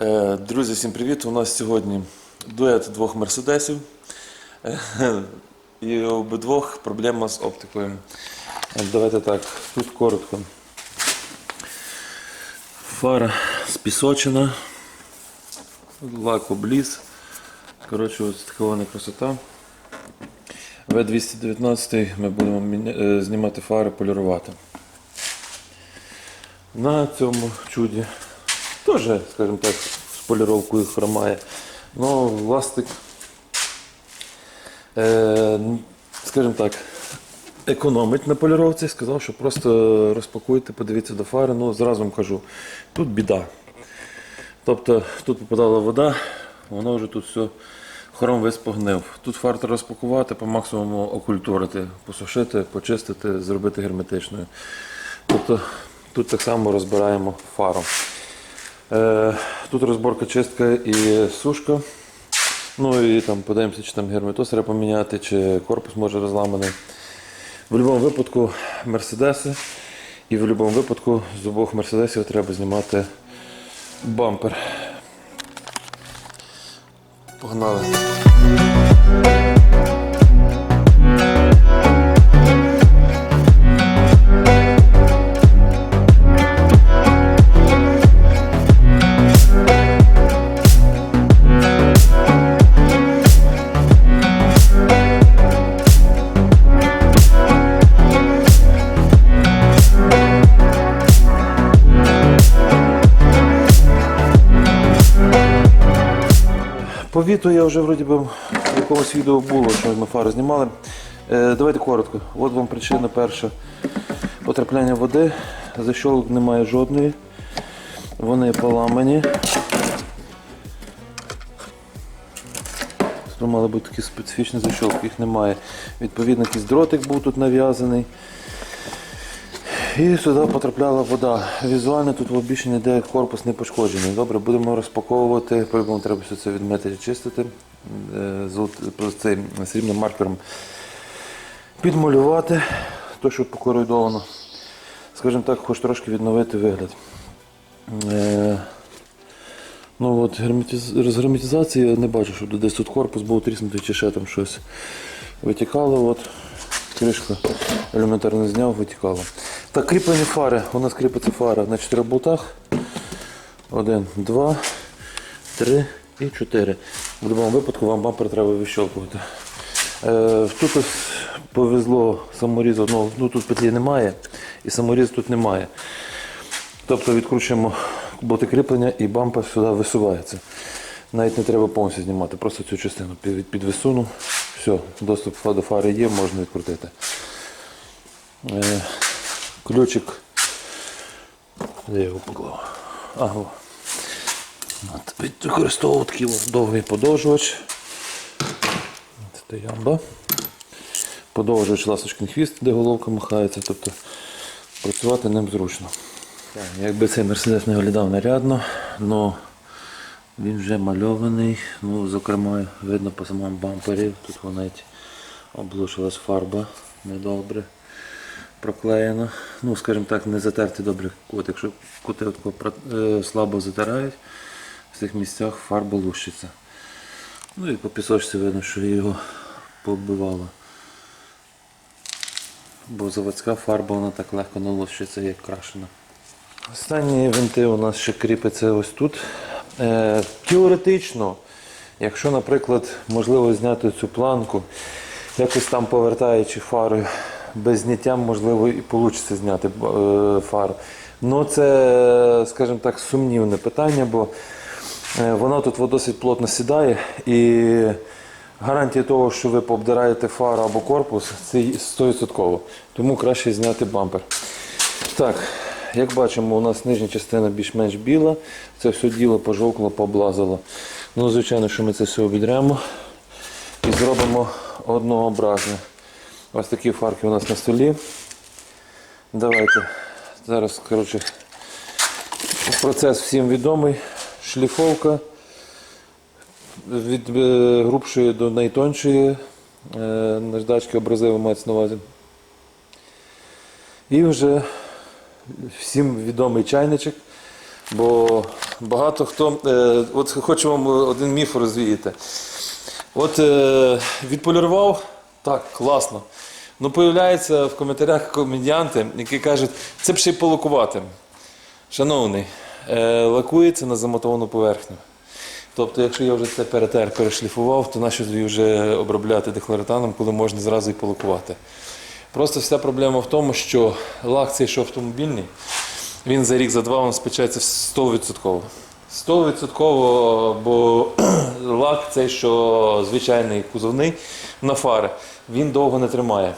Е, Друзі, всім привіт! У нас сьогодні дует двох мерседесів. Е, І обидвох проблема з оптикою. Давайте так, тут коротко. Фара спісочена, лак обліз. Коротше, ось така красота. В219 ми будемо е, знімати фари, полірувати. На цьому чуді теж, скажімо так, з поліровкою хромає. Ну, власник, е, скажімо так, економить на поліровці, сказав, що просто розпакуйте, подивіться до фари. Ну, зразу вам кажу, тут біда. Тобто тут попадала вода, воно вже тут все хром весь погнив. Тут фар треба розпакувати, по максимуму окультурити, посушити, почистити, зробити герметичною. Тобто тут так само розбираємо фару. Е, тут розборка, чистка і сушка. Ну і там подивимося, чи там герметоз треба поміняти, чи корпус може розламаний. В будь-якому випадку мерседеси. І в будь-якому випадку з обох мерседесів треба знімати бампер. Погнали. По я вже вроді би в якомусь відео було, що ми фари знімали. Е, давайте коротко. От вам причина перша. Потрапляння води. Защолок немає жодної. Вони поламані. Мали бути такі специфічні защолки, їх немає. Відповідно, якийсь дротик був тут нав'язаний. І сюди потрапляла вода. Візуально тут більше ніде корпус не пошкоджений. Добре, будемо розпаковувати, по-любому треба все це відмити і чистити. Е, з цим срібним маркером підмалювати, то, що покоройдовано. Скажімо так, хоч трошки відновити вигляд. Е, Ну от розгерметизації я не бачу, що десь тут корпус був тріснутий чи ще там щось витікало. От. Кришка елементарно зняв, витікало. Так, кріплені фари. У нас кріпиться фара на 4 болтах. Один, два, три і чотири. В будь-якому випадку вам бампер треба вищолкувати. Е, тут ось повезло саморіз одного, ну тут петлі немає і саморіз тут немає. Тобто відкручуємо боти кріплення і бампер сюди висувається. Навіть не треба повністю знімати, просто цю частину під, підвисуну. Все, доступ до фари є, можна відкрутити. Ключик. Де я його поклав? Ага. Використовував такий довгий подовжувач. Стоямба. Подовжувач ласточкин хвіст, де головка махається, тобто працювати ним зручно. Так, Якби цей мерседес не виглядав нарядно, але він вже мальований. Ну, зокрема, видно по самому бампері, тут вона облушилась фарба недобре проклеєна. Ну, скажімо так, не затертий добре кут. Якщо кути е, слабо затирають, в цих місцях фарба лущиться. Ну і по пісочці видно, що його побивало. Бо заводська фарба вона так легко не лущиться, як крашена. Останні винти у нас ще кріпиться ось тут. Е, теоретично, якщо, наприклад, можливо зняти цю планку, якось там повертаючи фару без зняття, можливо, і вийде зняти е, фару. Ну це, скажімо так, сумнівне питання, бо е, вона тут досить плотно сідає і гарантія того, що ви пообдираєте фару або корпус, це 100%. Тому краще зняти бампер. Так, як бачимо, у нас нижня частина більш-менш біла. Це все діло пожовкло, поблазило. Ну, звичайно, що ми це все обідремо і зробимо однообразне. Ось такі фарки у нас на столі. Давайте. Зараз, коротше, процес всім відомий. Шліфовка від е, грубшої до найтоншої е, наждачки абразиви мається на увазі. І вже всім відомий чайничок Бо багато хто. Е, от хочу вам один міф розвіяти. От відполірував, так, класно. Ну, появляються в коментарях комедіанти, які кажуть, це б ще й полакувати. Шановний, е, лакується на замотовану поверхню. Тобто, якщо я вже це перетер, перешліфував, то нащо тоді вже обробляти дехлоретаном, коли можна зразу і полакувати. Просто вся проблема в тому, що лак цей, що автомобільний, він за рік, за два він спечеться 100%. 100%, бо лак цей, що звичайний кузовний на фари, він довго не тримає.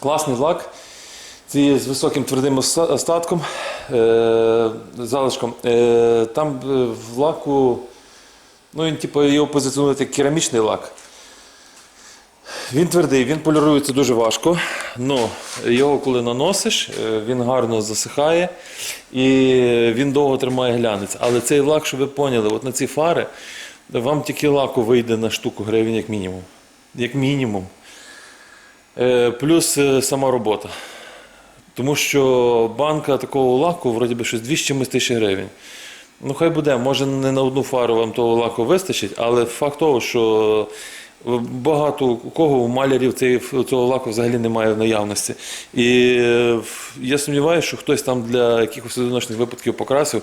Класний лак. Це з високим твердим остатком, е, залишком. Е, там е, в лаку, ну він типу, його позиціонують як керамічний лак. Він твердий, він полірується дуже важко. Ну, його коли наносиш, е, він гарно засихає і він довго тримає глянець. Але цей лак, щоб ви поняли, от на ці фари вам тільки лаку вийде на штуку гривень як мінімум. Як мінімум. Е, Плюс е, сама робота. Тому що банка такого лаку, вроді би, щось 200 тисяч гривень. Ну, хай буде, може не на одну фару вам того лаку вистачить, але факт того, що багато у кого у малярів цього лаку взагалі немає в наявності. І е, я сумніваюся, що хтось там для якихось одиночних випадків покрасив,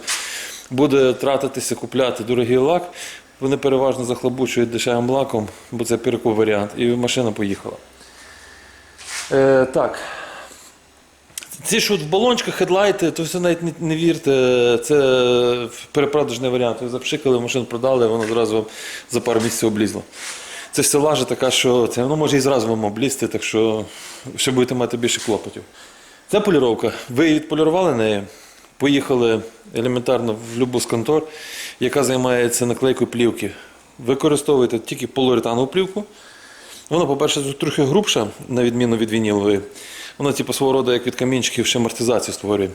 буде тратитися, купляти дорогий лак. Вони переважно захлобучують дешевим лаком, бо це перекуп варіант, і машина поїхала. Е, так. Ці що в балончиках, хедлайти, то все навіть не, не вірте, це перепродажний варіант. Ви запшикали, машину продали, воно зразу за пару місяців облізло. Це ж лажа така, що це воно може і зразу вам облізти, так що ще будете мати більше клопотів. Це поліровка. Ви відполірували неї, поїхали елементарно в будь-яку з контор, яка займається наклейкою плівки. Використовуєте тільки полуретанову плівку. Вона, по-перше, трохи грубша, на відміну від вінілової. Вона, типу, свого роду, як від камінчиків, ще амортизацію створює.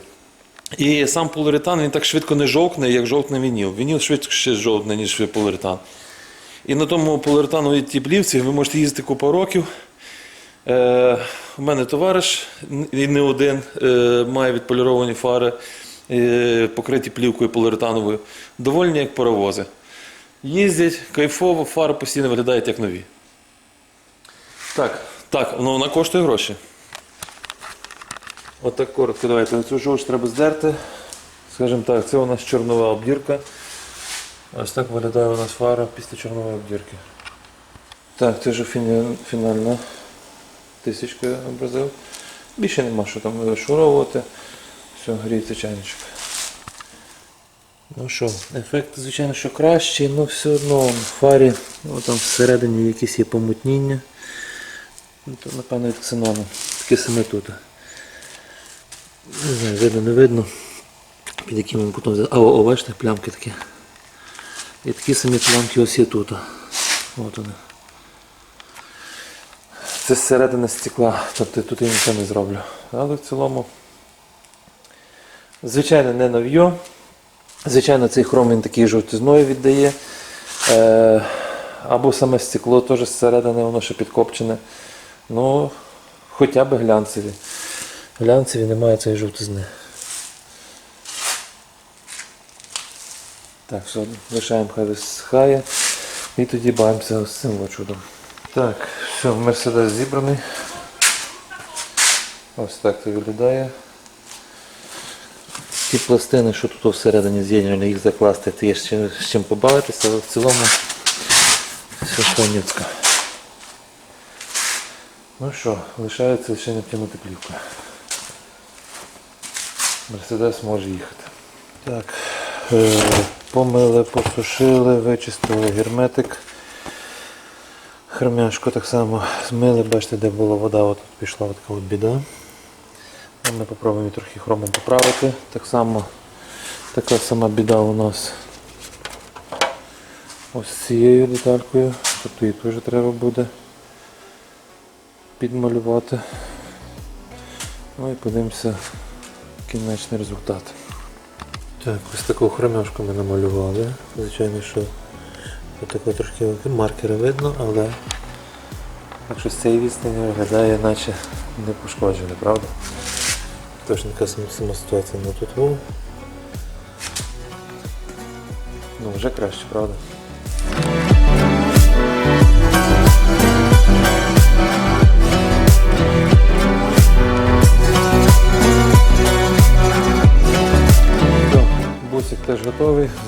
І сам поліуретан він так швидко не жовкне, як жовтне вініл. Вініл швидше жовтне, ніж поліуретан. І на тому поліуретановій тій плівці ви можете їздити купу років. Е, у мене товариш, і не один, е, має відполіровані фари, е, покриті плівкою поліуретановою. Довольні як паровози. Їздять, кайфово, фари постійно виглядають як нові. Так, так, ну вона коштує гроші. Отак коротко давайте. Цю жовч треба здерти. Скажімо так, це у нас чорнова обдірка. Ось так виглядає у нас фара після чорнової обдірки. Так, це вже фінальна тисячка образив. Більше нема що там вишуровувати. Все, гріється чайничок. Ну що, ефект, звичайно, що кращий, але все одно в фарі, ну, там всередині якісь є помутніння. Ну, то, напевно, від ксенону. Таке саме тут. Не знаю, видно, не видно. Під яким він кутом. А, о, о, бачите, плямки такі. І такі самі плямки ось є тут. От вони. Це зсередини стекла, тобто тут я нічого не зроблю. Але в цілому, звичайно, не нов'йо. Звичайно, цей хром він такий жовтизною віддає. Е, або саме стекло теж зсередини, воно ще підкопчене. Ну, хоча б глянцеві. Глянцеві немає цієї жовтизни. Так, все, лишаємо хай. І тоді бавимося з цим от чудом. Так, все, Мерседес зібраний. Ось так це виглядає. Ті пластини, що тут всередині з'єднання, їх закласти, то є з чим, з чим побавитися, але в цілому все шпанівсько. Ну що, лишається лише натягнути плівку. Мерседес може їхати. Так, е, помили, посушили, вичистили герметик. Хромяшку так само змили, бачите, де була вода, от тут пішла така от біда. А Ми попробуємо трохи хромом поправити. Так само така сама біда у нас ось цією деталькою. Тобто її теж треба буде підмалювати. Ну і подивимося кінечний результат. Так, ось таку хромяшку ми намалювали. Звичайно, що Отако трошки маркери видно, але якщо з цієї відстані виглядає, наче не пошкоджене, правда? Тож така сама ситуація на тут. ву. Ну, вже краще, правда?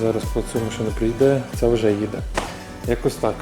Зараз по що не прийде, це вже їде. Якось так.